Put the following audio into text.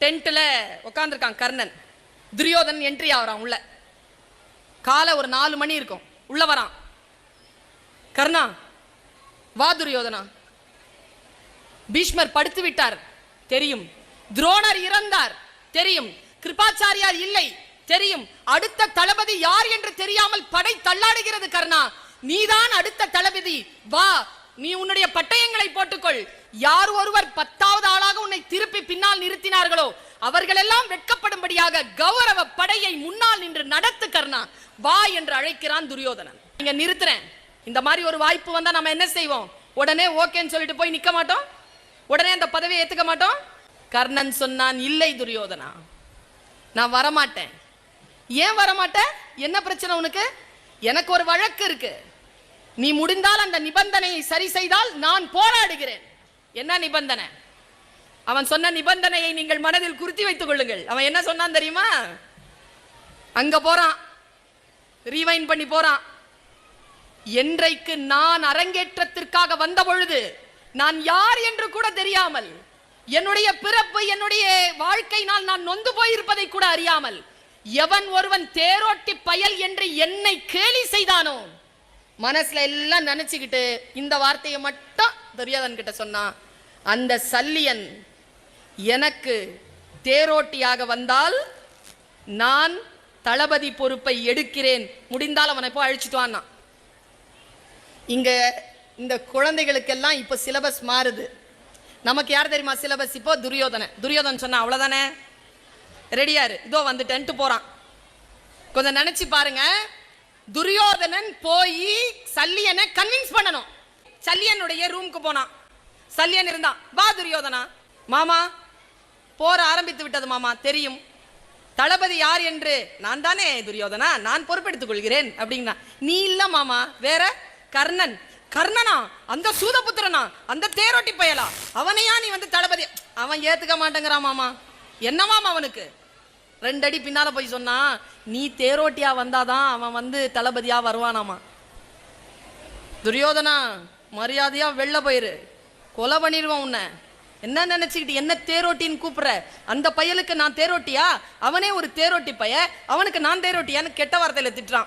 டென்ட்ல உட்காந்துருக்கான் கர்ணன். துரியோதன் என்ட்ரி ஆகிறான் உள்ள. காலை ஒரு நாலு மணி இருக்கும். உள்ள வரான். கர்ணா வா துரியோதனா. பீஷ்மர் படுத்து விட்டார். தெரியும். துரோணர் இறந்தார். தெரியும். கிருபாச்சாரியார் இல்லை. தெரியும். அடுத்த தளபதி யார் என்று தெரியாமல் படை தள்ளாடுகிறது கர்ணா. நீதான் அடுத்த தளபதி. வா நீ உன்னுடைய பட்டயங்களை போட்டுக்கொள். யார் ஒருவர் பத்தாவது ஆளாக உன்னை திருப்பி பின்னால் நிறுத்தினார்களோ அவர்களெல்லாம் வெட்கப்படும்படியாக கௌரவ படையை முன்னால் நின்று நடத்து கர்ணா வா என்று அழைக்கிறான் துரியோதனன். நீங்க நிறுத்துறேன். இந்த மாதிரி ஒரு வாய்ப்பு வந்தா நம்ம என்ன செய்வோம்? உடனே ஓகேன்னு சொல்லிட்டு போய் நிக்க மாட்டோம்? உடனே அந்த பதவியை ஏத்துக்க மாட்டோம்? கர்ணன் சொன்னான் இல்லை துரியோதனா நான் வரமாட்டேன். ஏன் வரமாட்டேன் என்ன பிரச்சனை உனக்கு? எனக்கு ஒரு வழக்கு இருக்கு. நீ முடிந்தால் அந்த நிபந்தனையை சரி செய்தால் நான் போராடுகிறேன். என்ன நிபந்தனை? அவன் சொன்ன நிபந்தனையை நீங்கள் மனதில் குறித்து வைத்துக் கொள்ளுங்கள். அவன் என்ன சொன்னான் தெரியுமா? அங்க போறான். ரீவைன் பண்ணி போறான். என்றைக்கு நான் அரங்கேற்றத்திற்காக வந்த பொழுது நான் யார் என்று கூட தெரியாமல் என்னுடைய பிறப்பு என்னுடைய வாழ்க்கையினால் நான் நொந்து போயிருப்பதை கூட அறியாமல் எவன் ஒருவன் தேரோட்டி பயல் என்று என்னை கேலி செய்தானோ? மனசுல எல்லாம் நினைச்சுக்கிட்டு இந்த வார்த்தையை மட்டும் துரியோதன் கிட்ட சொன்னான் அந்த சல்லியன் எனக்கு தேரோட்டியாக வந்தால் நான் தளபதி பொறுப்பை எடுக்கிறேன். முடிந்தால் அவனை போய் அழிச்சிட்டு வான்னா இங்க இந்த குழந்தைகளுக்கெல்லாம் இப்போ சிலபஸ் மாறுது. நமக்கு யார் தெரியுமா சிலபஸ் இப்போ? துரியோதனன். துரியோதன் சொன்னா அவ்வளோதானே ரெடியாரு இதோ வந்துட்டேன்ட்டு போறான். கொஞ்சம் நினைச்சு பாருங்க. துரியோதனன் போய் சல்லியனை கன்வின்ஸ் பண்ணணும். சல்லியனுடைய ரூமுக்கு போனான். சல்லியன் இருந்தான். வா துரியோதனா. மாமா போர் ஆரம்பித்து விட்டது மாமா தெரியும். தளபதி யார் என்று? நான் தானே துரியோதனா நான் பொறுப்பெடுத்துக் கொள்கிறேன் அப்படின்னா. நீ இல்ல மாமா வேற கர்ணன். கர்ணனா? அந்த சூதபுத்திரனா? அந்த தேரோட்டி பயலா? அவனையா நீ வந்து தளபதி? அவன் ஏத்துக்க மாட்டேங்கிறான் மாமா. என்ன மாமா அவனுக்கு? ரெண்டு அடி பின்னால போய் சொன்னா நீ தேரோட்டியா வந்தாதான் அவன் வந்து தளபதியா வருவானாமா? துரியோதனா மரியாதையா வெளில போயிரு கொலை பண்ணிடுவான் உன்னை. என்ன நினைச்சுக்கிட்டு என்ன தேரோட்டின்னு கூப்பிடுற? அந்த பையலுக்கு நான் தேரோட்டியா? அவனே ஒரு தேரோட்டி பைய அவனுக்கு நான் தேரோட்டியான்னு கெட்ட வார்த்தையில திட்டுறான்.